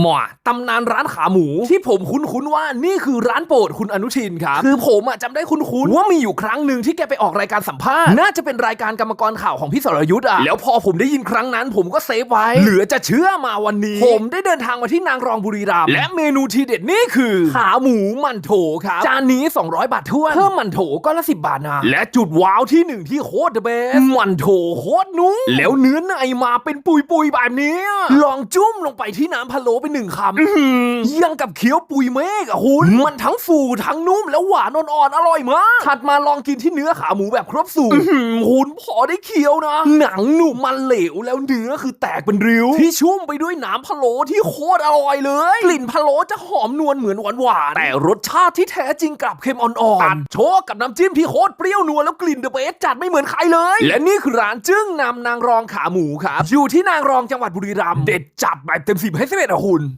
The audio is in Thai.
หมอตำนานร้านขาหมู ที่ผมคุ้นๆว่านี่คือร้านโปรดคุณอนุชินครับ คือผมอะจำได้คุ้นๆว่ามีอยู่ครั้งหนึ่งที่แกไปออกรายการสัมภาษณ์ น่าจะเป็นรายการกรรมกรข่าวของพี่สรยุทธ์อะแล้วพอผมได้ยินครั้งนั้นผมก็เซฟไว้ เหลือจะเชื่อมาวันนี้ ผมได้เดินทางมาที่นางรองบุรีรัมย์และเมนูทีเด็ดนี่คือ ขาหมูมันโถครับจานนี้ 200 บาทท้วนเพิ่มมันโถก็ละ10บาทนะและจุดว้าวที่หนึ่งที่โคตรเดอะเบสมันโถโคตรนุ่มแล้วเนื้อในมาเป็นปุยๆแบบนี้ลองจุ้มลงไปที่น้ำพะโล้ไปหนึ่งคำยังกับเคี้ยวปุยเมฆอะคุณมันทั้งฟูทั้งนุ่มแล้วหวานอ่อนๆอร่อยมากถัดมาลองกินที่เนื้อขาหมูแบบครบสูตรคุณพอได้เคี้ยวนะ หนังหนุ่มมันเหลวแล้วเนื้อคือแตกเป็นริ้ว ที่ชุ่มไปด้วยน้ำพะโล้ที่โคตรอร่อยเลย กลิ่นพะโล้จะหอมนวลเหมือนหวานๆแต่รสชาติที่แท้จริงกลับเค็มอ่อนๆตัดโชกกับน้ำจิ้มที่โคตรเปรี้ยวนวลแล้วกลิ่นเดอะเบสจัดไม่เหมือนใครเลย และนี่คือร้านจึ้งนำนางรองขาหมูครับอยู่ที่นางรองจังหวัดบุรีรัมย์เด็ดจัดแบบเต็มสิบให้สิบเอ็ดอะคุณ